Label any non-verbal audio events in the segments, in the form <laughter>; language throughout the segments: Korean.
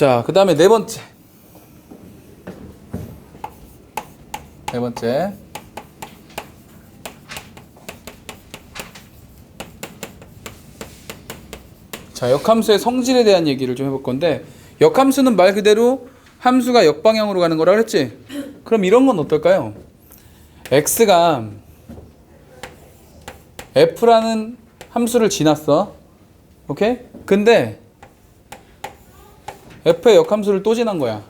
자, 그 다음에 네 번째. 네 번째. 자, 역함수의 성질에 대한 얘기를 좀 해볼 건데, 역함수는 말 그대로 함수가 역방향으로 가는 거라 그랬지? 그럼 이런 건 어떨까요? x가 f라는 함수를 지났어. 오케이? 근데 f의 역함수를 또 지난 거야.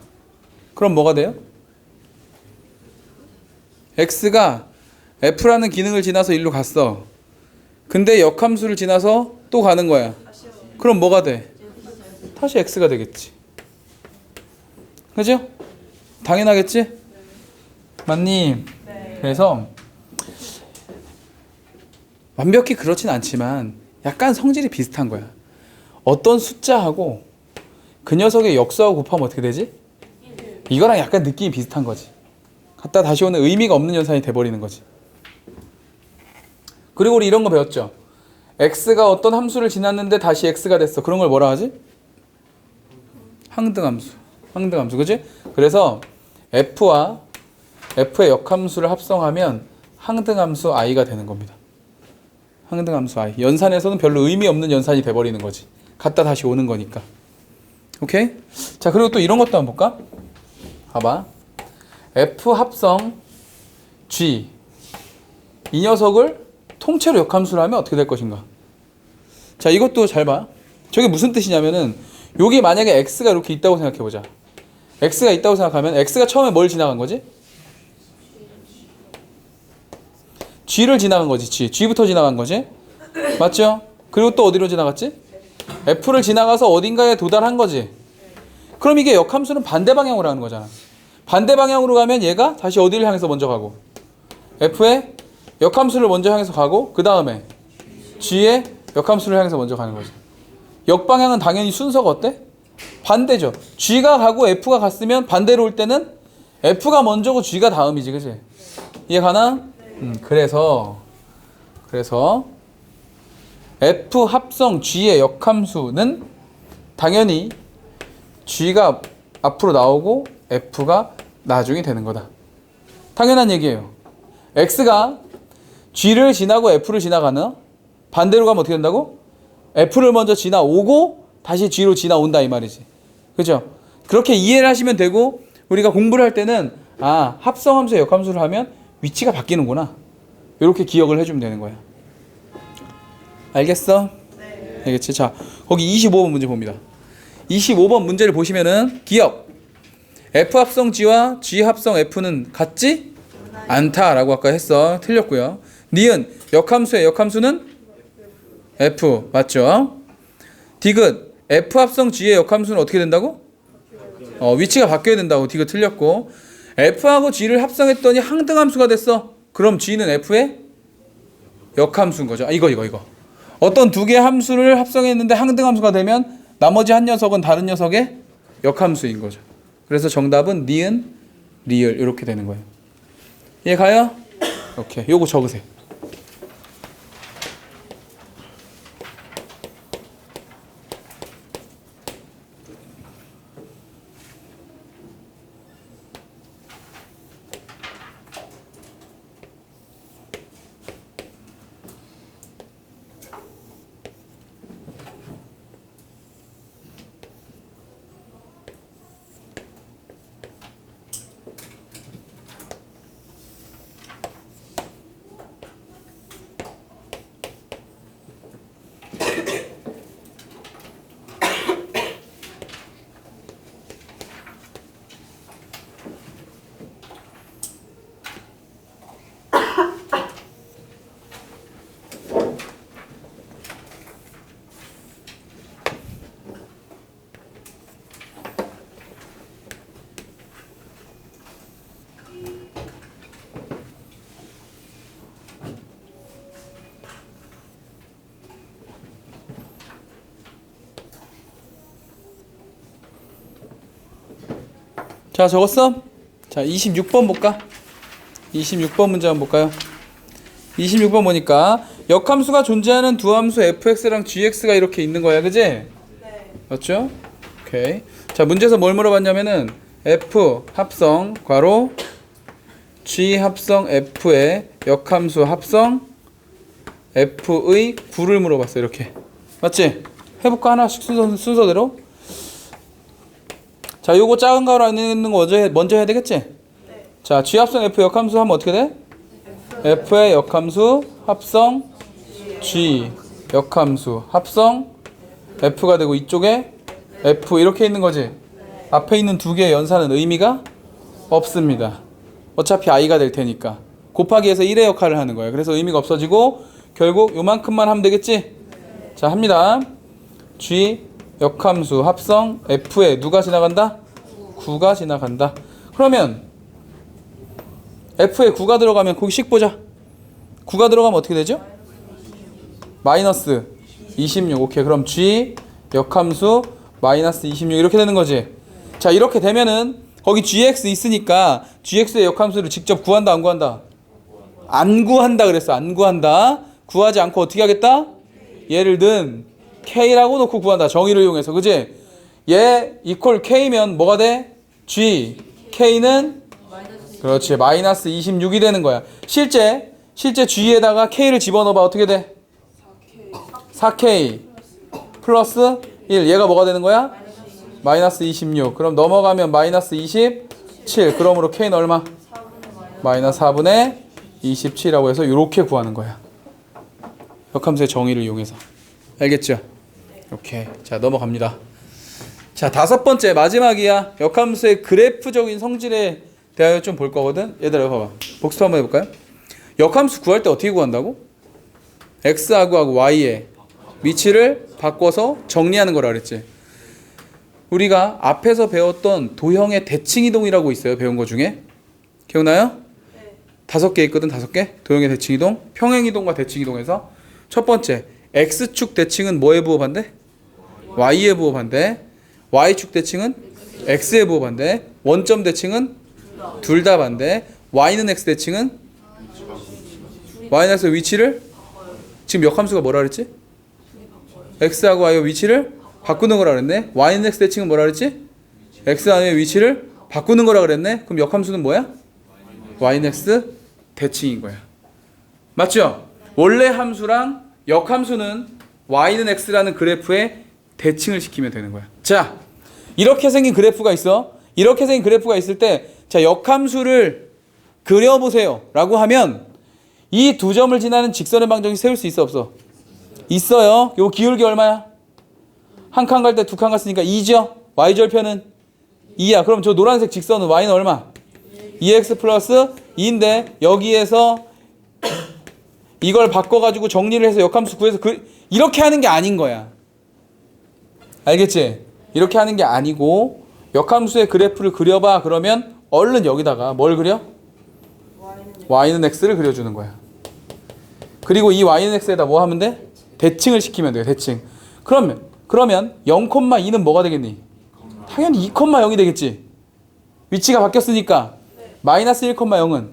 그럼 뭐가 돼요? x가 f라는 기능을 지나서 일로 갔어. 근데 역함수를 지나서 또 가는 거야. 그럼 뭐가 돼? 다시 x가 되겠지. 그죠? 당연하겠지? 맞니? 그래서 완벽히 그렇진 않지만 약간 성질이 비슷한 거야. 어떤 숫자하고 그 녀석의 역수하고 곱하면 어떻게 되지? 이거랑 약간 느낌이 비슷한 거지. 갖다 다시 오는 의미가 없는 연산이 돼버리는 거지. 그리고 우리 이런 거 배웠죠. x가 어떤 함수를 지났는데 다시 x가 됐어. 그런 걸 뭐라 하지? 항등함수. 항등함수. 그지? 그래서 f와 f의 역함수를 합성하면 항등함수 i가 되는 겁니다. 항등함수 i. 연산에서는 별로 의미 없는 연산이 돼버리는 거지. 갔다 다시 오는 거니까. 오케이? 자, 그리고 또 이런 것도 한번 볼까? 봐봐. F 합성 G. 이 녀석을 통째로 역함수로 하면 어떻게 될 것인가? 자, 이것도 잘 봐. 저게 무슨 뜻이냐면은, 여기 만약에 X가 이렇게 있다고 생각해보자. X가 있다고 생각하면, X가 처음에 뭘 지나간 거지? G를 지나간 거지, G. G부터 지나간 거지? 맞죠? 그리고 또 어디로 지나갔지? F를 지나가서 어딘가에 도달한 거지. 그럼 이게 역함수는 반대 방향으로 하는 거잖아. 반대 방향으로 가면 얘가 다시 어디를 향해서 먼저 가고 F의 역함수를 먼저 향해서 가고 그 다음에 G의 역함수를 향해서 먼저 가는 거지. 역방향은 당연히 순서가 어때? 반대죠. G가 가고 F가 갔으면 반대로 올 때는 F가 먼저고 G가 다음이지, 그지? 이해 가나? 음, 그래서 그래서 F 합성 G의 역함수는 당연히 G가 앞으로 나오고 F가 나중에 되는 거다. 당연한 얘기예요. X가 G를 지나고 F를 지나가는 반대로 가면 어떻게 된다고? F를 먼저 지나오고 다시 G로 지나온다 이 말이지. 그죠? 그렇게 이해를 하시면 되고 우리가 공부를 할 때는 아 합성함수의 역함수를 하면 위치가 바뀌는구나. 이렇게 기억을 해주면 되는 거야. 알겠어? 알겠지? 자 거기 25번 문제 봅니다. 25번 문제를 보시면은 기억 F 합성 G와 G 합성 F는 같지 않다라고 아까 했어 틀렸고요. 니은 역함수의 역함수는 F 맞죠? 디귿 F 합성 G의 역함수는 어떻게 된다고? 어, 위치가 바뀌어야 된다고 디귿 틀렸고 F하고 G를 합성했더니 항등함수가 됐어. 그럼 G는 F의 역함수인 거죠. 아, 이거 이거 이거. 어떤 두 개의 함수를 합성했는데 항등함수가 되면 나머지 한 녀석은 다른 녀석의 역함수인 거죠. 그래서 정답은 니은, 리을 이렇게 되는 거예요. 이해 가요? 오케이. 요거 적으세요. 자, 적었어? 자, 26번 볼까? 26번 문제 한번 볼까요? 26번 보니까 역함수가 존재하는 두 함수 fx랑 gx가 이렇게 있는 거야, 그지? 네. 맞죠? 오케이. 자, 문제에서 뭘 물어봤냐면은 F 합성 괄호 G 합성 F의 역함수 합성 F의 9를 물어봤어. 이렇게. 맞지? 해볼까 하나씩 순서, 순서대로? 자, 요거 작은 가로 안에 있는 거 먼저, 해, 먼저 해야 되겠지? 자, G 합성 F 역함수 하면 어떻게 돼? F의 역함수 합성 G 역함수 합성 F가 되고 이쪽에 F 이렇게 있는 거지. 앞에 있는 두 개의 연산은 의미가 없습니다. 어차피 i가 될 테니까. 곱하기 해서 1의 역할을 하는 거예요. 그래서 의미가 없어지고 결국 요만큼만 하면 되겠지? 자, 합니다. G 역함수 합성 F에 누가 지나간다? 9가 지나간다. 그러면 F에 9가 들어가면 거기 식 보자. 9가 들어가면 어떻게 되죠? 마이너스 26. 오케이. 그럼 G 역함수 마이너스 26 이렇게 되는 거지. 자, 이렇게 되면은 거기 gx 있으니까 gx의 역함수를 직접 구한다 안 구한다? 안 구한다 그랬어. 안 구한다. 구하지 않고 어떻게 하겠다? 얘를 든 k라고 놓고 구한다. 정의를 이용해서. 그지? 얘 이퀄 k면 뭐가 돼? g k는 그렇지. 마이너스 26이 되는 거야. 실제 실제 g에다가 k를 집어넣어 봐. 어떻게 돼? 4k 플러스 1 얘가 뭐가 되는 거야? 마이너스 26 그럼 넘어가면 마이너스 27 그러므로 k는 얼마? 마이너스 4분의 27이라고 해서 이렇게 구하는 거야 역함수의 정의를 이용해서 알겠죠? 오케이 자 넘어갑니다 자 다섯 번째 마지막이야 역함수의 그래프적인 성질에 대하여 좀 볼 거거든 얘들아 봐봐 복습 한번 해볼까요? 역함수 구할 때 어떻게 구한다고? x하고 하고 y의 위치를 바꿔서 정리하는 거라 그랬지. 우리가 앞에서 배웠던 도형의 대칭 이동이라고 있어요. 배운 거 중에. 기억나요? 다섯 개 있거든. 다섯 개. 도형의 대칭 이동. 평행 이동과 대칭 이동에서 첫 번째 x축 대칭은 뭐에 부호 반대? Y에 부호 반대. y축 대칭은 x에 부호 반대. 원점 대칭은 둘 다 반대. y는 x 대칭은 y는 x 위치를 지금 역함수가 뭐라 그랬지? x하고 y의 위치를 바꾸는 거라 그랬네. y는 x 대칭은 뭐라 그랬지? x 안의 위치를 바꾸는 거라 그랬네. 그럼 역함수는 뭐야? y는 x 대칭인 거야. 맞죠? 원래 함수랑 역함수는 y는 x라는 그래프에 대칭을 시키면 되는 거야. 자, 이렇게 생긴 그래프가 있어. 이렇게 생긴 그래프가 있을 때, 자, 역함수를 그려보세요. 라고 하면, 이 두 점을 지나는 직선의 방정식 세울 수 있어, 없어? 있어요. 요 기울기 얼마야? 한 칸 갈 때 두 칸 갔으니까 2죠? y절편은 2야. 그럼 저 노란색 직선은 y는 얼마? 2x 플러스 2인데 여기에서 이걸 바꿔가지고 정리를 해서 역함수 구해서 그, 이렇게 하는 게 아닌 거야. 알겠지? 이렇게 하는 게 아니고 역함수의 그래프를 그려봐 그러면 얼른 여기다가 뭘 그려? y는 x를 그려주는 거야. 그리고 이 y는 x에다 뭐 하면 돼? 대칭을 시키면 돼요. 대칭. 그러면 그러면 0,2는 뭐가 되겠니? 당연히 2,0이 되겠지. 위치가 바뀌었으니까 마이너스 1,0은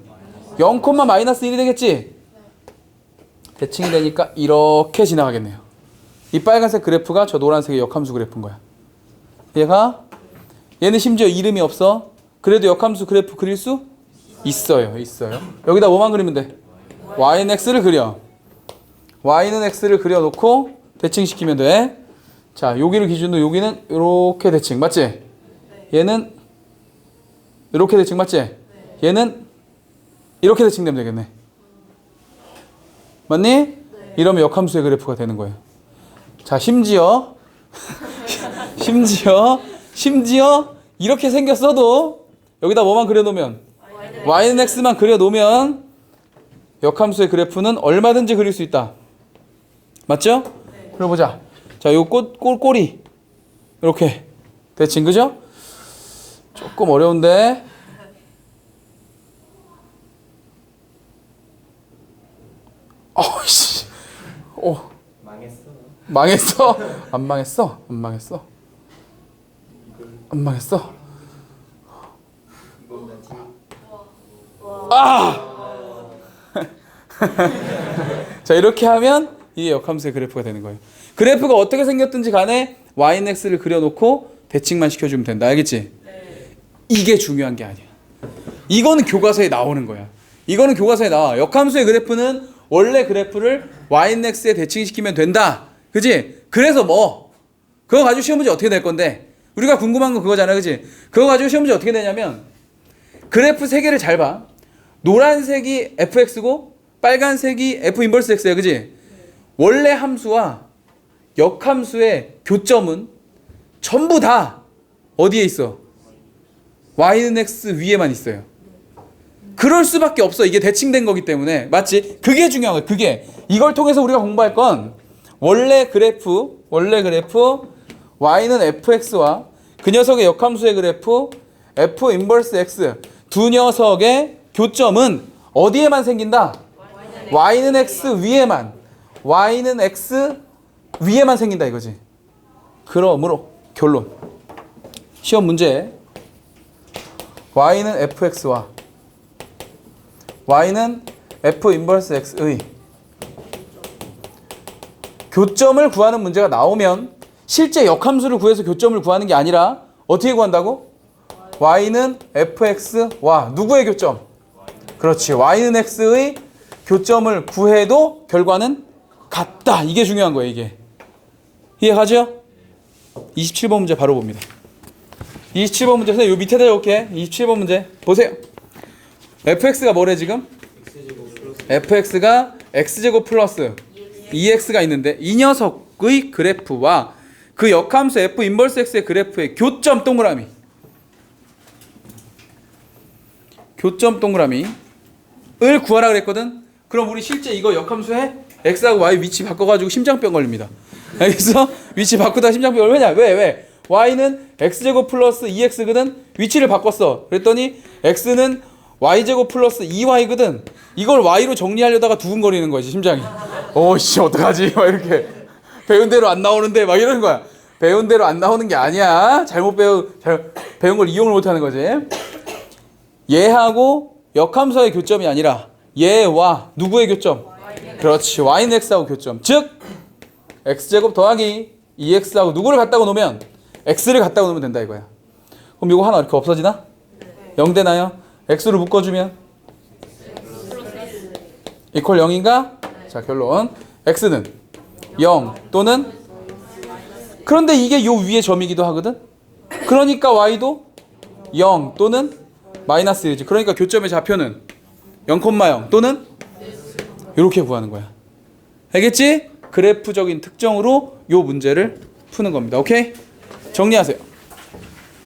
0, 마이너스 1이 되겠지. 대칭이 되니까 이렇게 지나가겠네요. 이 빨간색 그래프가 저 노란색의 역함수 그래프인 거야. 얘가 얘는 심지어 이름이 없어. 그래도 역함수 그래프 그릴 수 있어요. 있어요. 여기다 뭐만 그리면 돼? y는 x를 그려. y는 x를 그려 놓고 대칭시키면 돼. 자, 여기를 기준으로 여기는 이렇게 대칭 맞지? 얘는 이렇게 대칭 맞지? 얘는 이렇게 대칭되면 되겠네. 맞니? 이러면 역함수의 그래프가 되는 거예요. 자, 심지어 <laughs> 심지어 심지어 이렇게 생겼어도 여기다 뭐만 그려놓으면 y는 x만 그려놓으면 역함수의 그래프는 얼마든지 그릴 수 있다. 맞죠? 그려보자. 자, 요 꽃, 꽃, 꼬리. 이렇게. 대칭, 그죠? 조금 어려운데. <laughs> 어이씨. 오. 망했어. 망했어? 안 망했어? 안 망했어? 안 망했어? 아! <laughs> 자 이렇게 하면 이게 역함수의 그래프가 되는 거예요. 그래프가 어떻게 생겼든지 간에 y는 x를 그려놓고 대칭만 시켜주면 된다. 알겠지? 이게 중요한 게 아니야. 이거는 교과서에 나오는 거야. 이거는 교과서에 나와. 역함수의 그래프는 원래 그래프를 yx에 대칭시키면 된다. 그지? 그래서 뭐? 그거 가지고 시험 문제 어떻게 낼 건데? 우리가 궁금한 건 그거잖아. 그지? 그거 가지고 시험 문제 어떻게 내냐면 그래프 세 개를 잘 봐. 노란색이 fx고 빨간색이 f 인버스 x야. 그지? 원래 함수와 역함수의 교점은 전부 다 어디에 있어? y는 x 위에만 있어요. 그럴 수밖에 없어. 이게 대칭된 거기 때문에. 맞지? 그게 중요한 거야. 그게. 이걸 통해서 우리가 공부할 건 원래 그래프, 원래 그래프 y는 fx와 그 녀석의 역함수의 그래프 f 인버스 x 두 녀석의 교점은 어디에만 생긴다? y는 x 위에만 y는 x 위에만 생긴다 이거지. 그러므로 결론. 시험 문제 y는 fx와 y는 f 인버스 x의 교점을 구하는 문제가 나오면 실제 역함수를 구해서 교점을 구하는 게 아니라 어떻게 구한다고? y는 fx와 누구의 교점? 그렇지. y는 x의 교점을 구해도 결과는 같다. 이게 중요한 거예요, 이게. 이해가죠? 27번 문제 바로 봅니다. 27번 문제 선생님 요 밑에다 적을게. 27번 문제 보세요. fx가 뭐래 지금? fx가 x제곱 플러스 2x가 있는데 이 녀석의 그래프와 그 역함수 f 인버스 x의 그래프의 교점 동그라미 교점 동그라미를 구하라 그랬거든. 그럼 우리 실제 이거 역함수에 x하고 y 위치 바꿔가지고 심장병 걸립니다. 알겠어? 위치 바꾸다 심장병 걸려. 왜냐? 왜? 왜? y는 x제곱 플러스 2x거든. 위치를 바꿨어. 그랬더니 x는 y제곱 플러스 2y거든. 이걸 y로 정리하려다가 두근거리는 거지 심장이. 어씨 어떡하지? 막 이렇게 배운 대로 안 나오는데 막 이러는 거야. 배운 대로 안 나오는 게 아니야. 잘못 배우 잘 배운 걸 이용을 못 하는 거지. 얘하고 역함수의 교점이 아니라 얘와 누구의 교점? 그렇지. y는 x하고 교점. 즉 x제곱 더하기 2x하고 누구를 갖다가 놓으면 x를 갖다가 놓으면 된다 이거야. 그럼 이거 하나 이렇게 없어지나? 0 되나요? X로 묶어주면 이퀄 0인가? 자 결론 x는 0 또는 그런데 이게 요 위에 점이기도 하거든. 그러니까 y도 0 또는 마이너스 1이지. 그러니까 교점의 좌표는 0,0 또는 이렇게 구하는 거야. 알겠지? 그래프적인 특정으로 요 문제를 푸는 겁니다. 오케이? 정리하세요.